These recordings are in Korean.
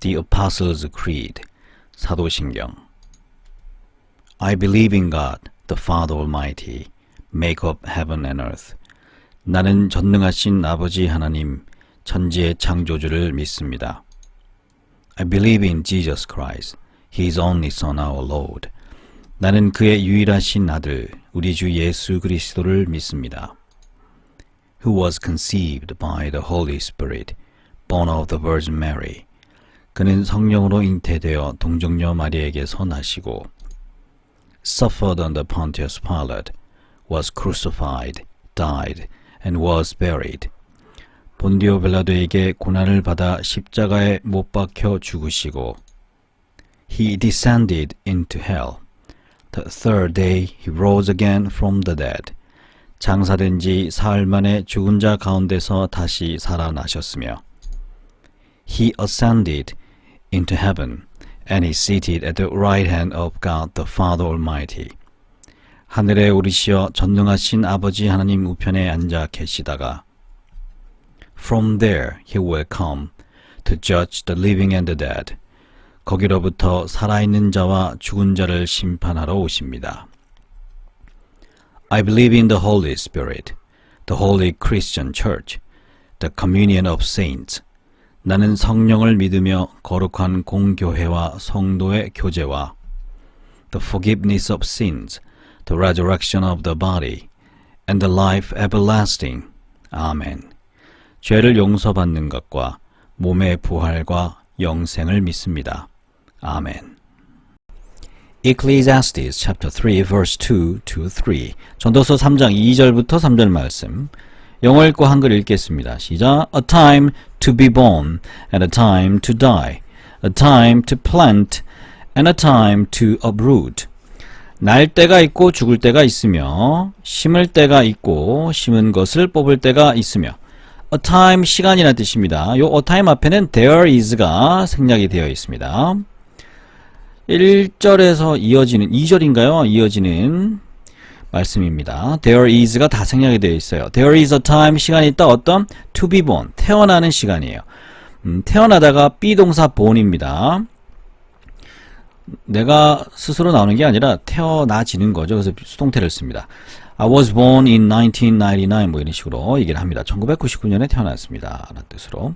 The Apostles' Creed 사도신경 I believe in God, the Father Almighty, make of heaven and earth. 나는 전능하신 아버지 하나님, 천지의 창조주를 믿습니다. I believe in Jesus Christ, His only Son, our Lord. 나는 그의 유일하신 아들, 우리 주 예수 그리스도를 믿습니다. Who was conceived by the Holy Spirit, born of the Virgin Mary. 그는 성령으로 잉태되어 동정녀 마리에게서 나시고 suffered under Pontius Pilate, was crucified, died, and was buried. 본디오 벨라도에게 고난을 받아 십자가에 못 박혀 죽으시고 He descended into hell. The third day he rose again from the dead. 장사된 지 사흘 만에 죽은 자 가운데서 다시 살아나셨으며 He ascended into heaven and is seated at the right hand of God the Father Almighty. 하늘에 오르시어 전능하신 아버지 하나님 우편에 앉아 계시다가 From there he will come to judge the living and the dead. 거기로부터 살아있는 자와 죽은 자를 심판하러 오십니다. I believe in the Holy Spirit, the Holy Christian Church, the communion of saints. 나는 성령을 믿으며 거룩한 공교회와 성도의 교제와 the forgiveness of sins, the resurrection of the body, and the life everlasting. 아멘. 죄를 용서받는 것과 몸의 부활과 영생을 믿습니다. 아멘. Ecclesiastes chapter 3 verse 2 to 3 전도서 3장 2절부터 3절 말씀 영어 읽고 한글 읽겠습니다. 시작 A time to be born and a time to die A time to plant and a time to uproot 날 때가 있고 죽을 때가 있으며 심을 때가 있고 심은 것을 뽑을 때가 있으며 A time 시간이라는 뜻입니다. 요 A time 앞에는 there is가 생략이 되어 있습니다. 1절에서 이어지는 2절인가요? 이어지는 말씀입니다. There is가 다 생략이 되어 있어요. There is a time 시간이 있다 어떤 to be born 태어나는 시간이에요. 음, 태어나다가 비동사 born입니다. 내가 스스로 나오는 게 아니라 태어나지는 거죠. 그래서 수동태를 씁니다. I was born in 1999 뭐 이런 식으로 얘기를 합니다. 1999년에 태어났습니다. 라는 뜻으로.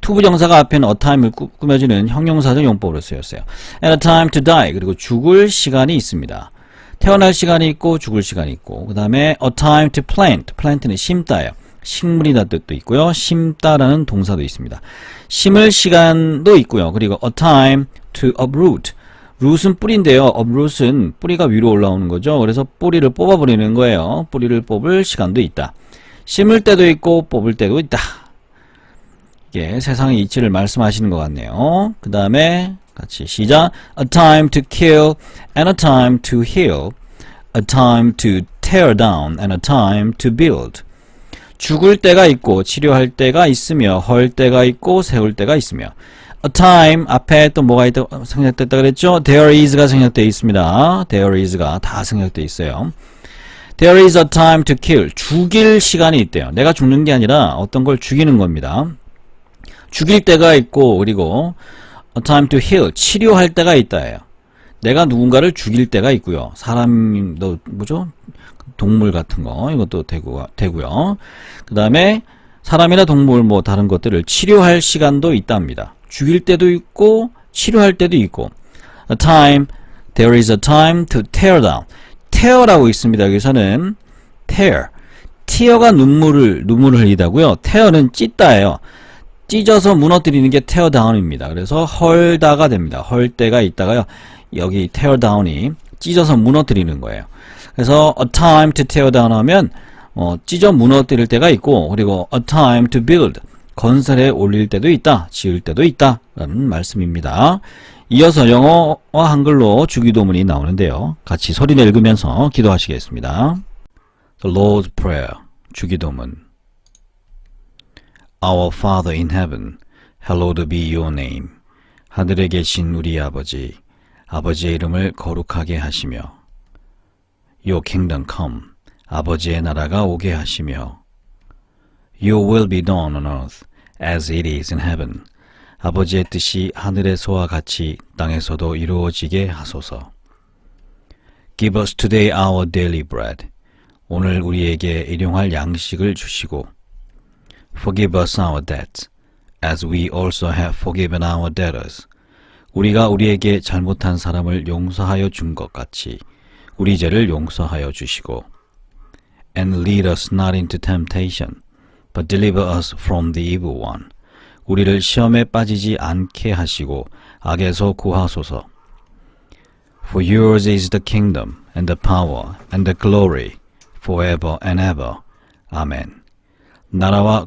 투부정사가 앞에는 a time을 꾸, 꾸며주는 형용사적 용법으로 쓰였어요. and a time to die 그리고 죽을 시간이 있습니다. 태어날 시간이 있고 죽을 시간이 있고 그 다음에 a time to plant plant는 심다예요. 식물이다 뜻도 있고요. 심다라는 동사도 있습니다. 심을 시간도 있고요. 그리고 a time to uproot root은 뿌리인데요. uproot은 뿌리가 위로 올라오는 거죠. 그래서 뿌리를 뽑아버리는 거예요. 뿌리를 뽑을 시간도 있다. 심을 때도 있고 뽑을 때도 있다. 이게 세상의 이치를 말씀하시는 것 같네요. 그 다음에 같이 시작. A time to kill and a time to heal. A time to tear down and a time to build. 죽을 때가 있고 치료할 때가 있으며 헐 때가 있고 세울 때가 있으며 a time 앞에 또 뭐가 있다 생략됐다 그랬죠? there is가 생략되어 있습니다. there is가 다 생략되어 있어요. there is a time to kill 죽일 시간이 있대요. 내가 죽는 게 아니라 어떤 걸 죽이는 겁니다. 죽일 때가 있고 그리고 time to heal 치료할 때가 있다예요. 내가 누군가를 죽일 때가 있고요. 사람도 뭐죠? 동물 같은 거 이것도 되고 되고요. 그 다음에 사람이나 동물 뭐 다른 것들을 치료할 시간도 있답니다. 죽일 때도 있고 치료할 때도 있고 a time there is a time to tear down tear라고 있습니다. 여기서는 tear tear가 눈물을 눈물을 흘리다고요. tear는 찢다예요. 찢어서 무너뜨리는 게 down입니다. 그래서 헐다가 됩니다. 헐 때가 있다가요. 여기 down이 찢어서 무너뜨리는 거예요. 그래서 a time to tear down 하면 어, 찢어 무너뜨릴 때가 있고 그리고 a time to build 건설에 올릴 때도 있다, 지을 때도 있다 라는 말씀입니다. 이어서 영어와 한글로 주기도문이 나오는데요. 같이 소리내 읽으면서 기도하시겠습니다. The Lord's Prayer 주기도문 Our Father in Heaven, hallowed be your name. 하늘에 계신 우리 아버지, 아버지의 이름을 거룩하게 하시며 Your kingdom come, 아버지의 나라가 오게 하시며 Your will be done on earth as it is in heaven. 아버지의 뜻이 하늘에서와 같이 땅에서도 이루어지게 하소서. Give us today our daily bread. 오늘 우리에게 일용할 양식을 주시고 Forgive us our debts, as we also have forgiven our debtors. 우리가 우리에게 잘못한 사람을 용서하여 준 것 같이 우리 죄를 용서하여 주시고 And lead us not into temptation, but deliver us from the evil one. 우리를 시험에 빠지지 않게 하시고 악에서 구하소서. For yours is the kingdom and the power and the glory forever and ever. 아멘. 나라와